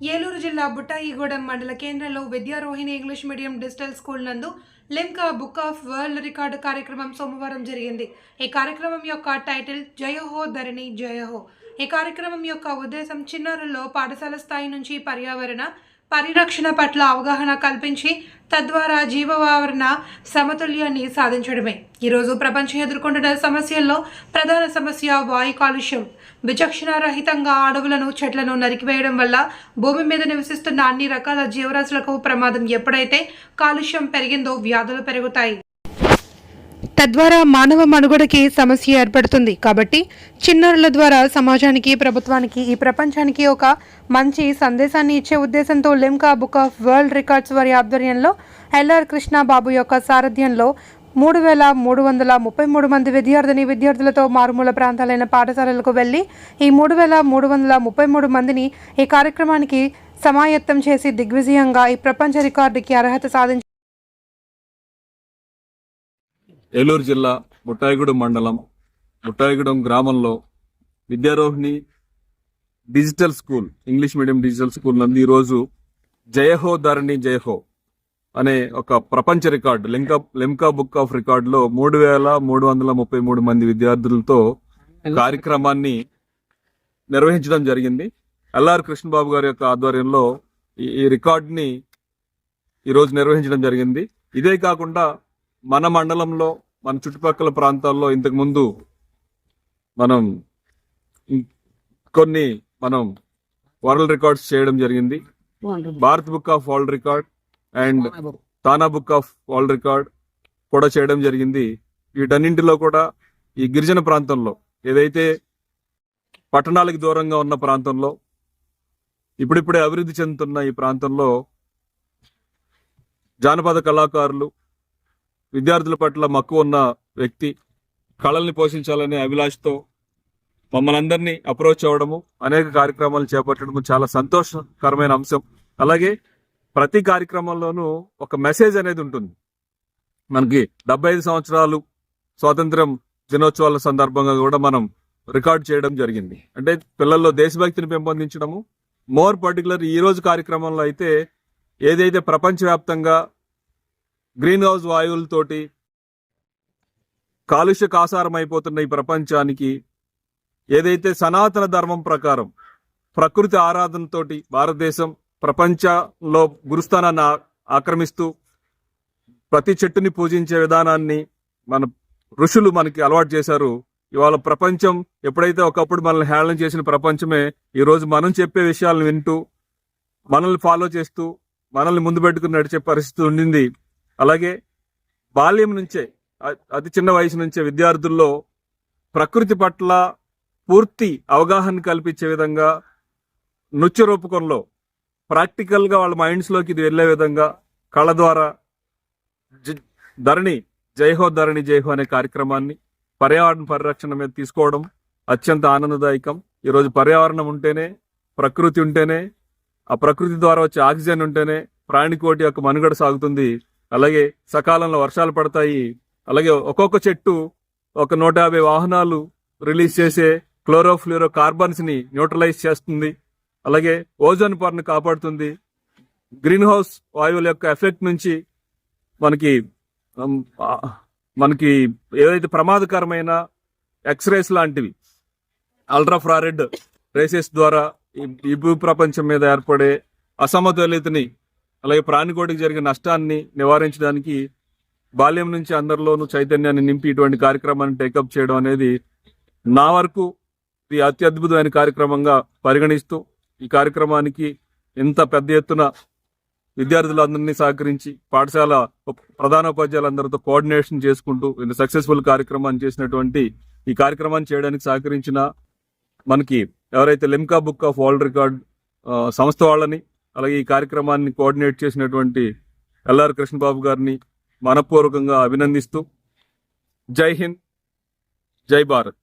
ఏలూరు జిల్లా బుట్టాయిగూడెం మండల కేంద్రంలో Vidyarohini English medium digital school నందు Limca book of world record కార్యక్రమం సోమవారం జరిగింది. ఈ కార్యక్రమం యొక్క టైటిల్ జయహో ధరణి జయహో ఈ కార్యక్రమం యొక్క ఉద్దేశం చిన్నారుల్లో పాఠశాల స్థాయి నుంచి పర్యావరణ పరిరక్షణ పట్ల అవగాహన కల్పించి తద్వారా జీవవావరణ సమతుల్యాన్ని సాధించడమే. ఈరోజు ప్రపంచం ఎదుర్కొంటున్న సమస్యల్లో ప్రధాన సమస్య వాయు కాలుష్యం. విచక్షణారహితంగా అడవులను చెట్లను నరికివేయడం వల్ల భూమి మీద నివసిస్తున్న అన్ని రకాల జీవరాశులకు ప్రమాదం ఎప్పుడైతే కాలుష్యం పెరిగిందో వ్యాధులు పెరుగుతాయి. తద్వారా మానవ మనుగడకి సమస్య ఏర్పడుతుంది. కాబట్టి చిన్నారుల ద్వారా సమాజానికి ప్రభుత్వానికి ఈ ప్రపంచానికి ఒక మంచి సందేశాన్ని ఇచ్చే ఉద్దేశంతో Limca book of world records వారి ఆధ్వర్యంలో ఎల్ఆర్ కృష్ణ బాబు యొక్క సారథ్యంలో మూడు వేల మూడు వందల ముప్పై మూడు మంది విద్యార్థిని విద్యార్థులతో మారుమూల ప్రాంతాలైన పాఠశాలలకు వెళ్ళి ఈ మూడు వేల మూడు వందల ముప్పై మూడు మందిని ఈ కార్యక్రమానికి సమాయత్తం చేసి దిగ్విజయంగా ఈ ప్రపంచ రికార్డుకి అర్హత సాధించారు ఏలూరు జిల్లా బుట్టాయిగూడెం మండలం బుట్టాయిగూడెం గ్రామంలో Vidyarohini digital school English medium digital school నందు ఈరోజు జయహో ధరణి జయహో అనే ఒక ప్రపంచ record Limca Limca book of రికార్డులో మూడు వేల మూడు వందల ముప్పై మూడు మంది విద్యార్థులతో కార్యక్రమాన్ని నిర్వహించడం జరిగింది. ఎల్ఆర్ కృష్ణబాబు గారి యొక్క ఆధ్వర్యంలో ఈ- ఈ రికార్డుని ఈరోజు నిర్వహించడం జరిగింది. ఇదే కాకుండా మన మండలంలో మన చుట్టుపక్కల ప్రాంతాల్లో ఇంతకు ముందు మనం కొన్ని మనం వరల్డ్ రికార్డ్స్ చేయడం జరిగింది. Bharat book of world record and TANA book of world record కూడా చేయడం జరిగింది. వీటన్నింటిలో కూడా ఈ గిరిజన ప్రాంతంలో ఏదైతే పట్టణాలకు దూరంగా ఉన్న ప్రాంతంలో ఇప్పుడిప్పుడే అభివృద్ధి చెందుతున్న ఈ ప్రాంతంలో జానపద కళాకారులు విద్యార్థుల పట్ల మక్కువ ఉన్న వ్యక్తి కళల్ని పోషించాలనే అభిలాషతో మమ్మల్ని అందరినీ అప్రోచ్ అవ్వడము అనేక కార్యక్రమాలు చేపట్టడము చాలా సంతోషకరమైన అంశం. అలాగే ప్రతి కార్యక్రమంలోనూ ఒక మెసేజ్ అనేది ఉంటుంది. మనకి డెబ్బై ఐదు సంవత్సరాలు స్వాతంత్రం దినోత్సవాల సందర్భంగా కూడా మనం రికార్డ్ చేయడం జరిగింది. అంటే పిల్లల్లో దేశభక్తిని పెంపొందించడము. మోర్ పర్టికులర్ ఈ రోజు కార్యక్రమంలో అయితే ఏదైతే ప్రపంచవ్యాప్తంగా గ్రీన్ హౌస్ వాయువులతోటి కాలుష్య కాసారం అయిపోతున్న ఈ ప్రపంచానికి ఏదైతే సనాతన ధర్మం ప్రకారం ప్రకృతి ఆరాధనతోటి భారతదేశం ప్రపంచంలో గురుస్థానాన్ని ఆక్రమిస్తూ ప్రతి చెట్టుని పూజించే విధానాన్ని మన ఋషులు మనకి అలవాటు చేశారు. ఇవాళ ప్రపంచం ఎప్పుడైతే ఒకప్పుడు మనల్ని హేళన చేసిన ప్రపంచమే ఈరోజు మనం చెప్పే విషయాలను వింటూ మనల్ని ఫాలో చేస్తూ మనల్ని ముందు పెట్టుకుని నడిచే పరిస్థితి ఉండింది. అలాగే బాల్యం నుంచే అతి చిన్న వయసు నుంచే విద్యార్థుల్లో ప్రకృతి పట్ల పూర్తి అవగాహన కల్పించే విధంగా నృత్య రూపకంలో ప్రాక్టికల్గా వాళ్ళ మైండ్స్లోకి ఇది వెళ్ళే విధంగా కళ ద్వారా జ- ధరణి జైహో ధరణి జైహో అనే కార్యక్రమాన్ని పర్యావరణ పరిరక్షణ మీద తీసుకోవడం అత్యంత ఆనందదాయకం. ఈరోజు పర్యావరణం ఉంటేనే ప్రకృతి ఉంటేనే ఆ ప్రకృతి ద్వారా వచ్చే ఆక్సిజన్ ఉంటేనే ప్రాణికోటి యొక్క మనుగడ సాగుతుంది. అలాగే సకాలంలో వర్షాలు పడతాయి. అలాగే ఒక్కొక్క చెట్టు ఒక నూట యాభై వాహనాలు రిలీజ్ చేసే క్లోరోఫ్లూరో కార్బన్స్ని న్యూట్రలైజ్ చేస్తుంది. అలాగే ఓజోన్ పొరను కాపాడుతుంది. గ్రీన్ హౌస్ వాయువుల యొక్క ఎఫెక్ట్ నుంచి మనకి మనకి ఏదైతే ప్రమాదకరమైన ఎక్స్రేస్ లాంటివి అల్ట్రా ఫ్రారెడ్ రేసెస్ ద్వారా ఈ- ఈ భూ ప్రపంచం మీద ఏర్పడే అసమతుల్యతని అలాగే ప్రాణికోటికి జరిగే నష్టాన్ని నివారించడానికి బాల్యం నుంచి అందరిలోనూ చైతన్యాన్ని నింపి ఇటువంటి కార్యక్రమాన్ని టేకప్ చేయడం అనేది నా వరకు ఇది అత్యద్భుతమైన కార్యక్రమంగా పరిగణిస్తూ ఈ కార్యక్రమానికి ఇంత పెద్ద ఎత్తున విద్యార్థులందరినీ సహకరించి పాఠశాల ఉప్- ప్రధానోపాధ్యాయులందరితో కోఆర్డినేషన్ చేసుకుంటూ ఇంత సక్సెస్ఫుల్ కార్యక్రమాన్ని చేసినటువంటి ఈ కార్యక్రమాన్ని చేయడానికి సహకరించిన మనకి ఎవరైతే Limca book of world record సంస్థ వాళ్ళని అలాగే ఈ కార్యక్రమాన్ని కోఆర్డినేట్ చేసినటువంటి ఎల్ఆర్ కృష్ణబాబు గారిని మనపూర్వకంగా అభినందిస్తూ జై హింద్ జై భారత్.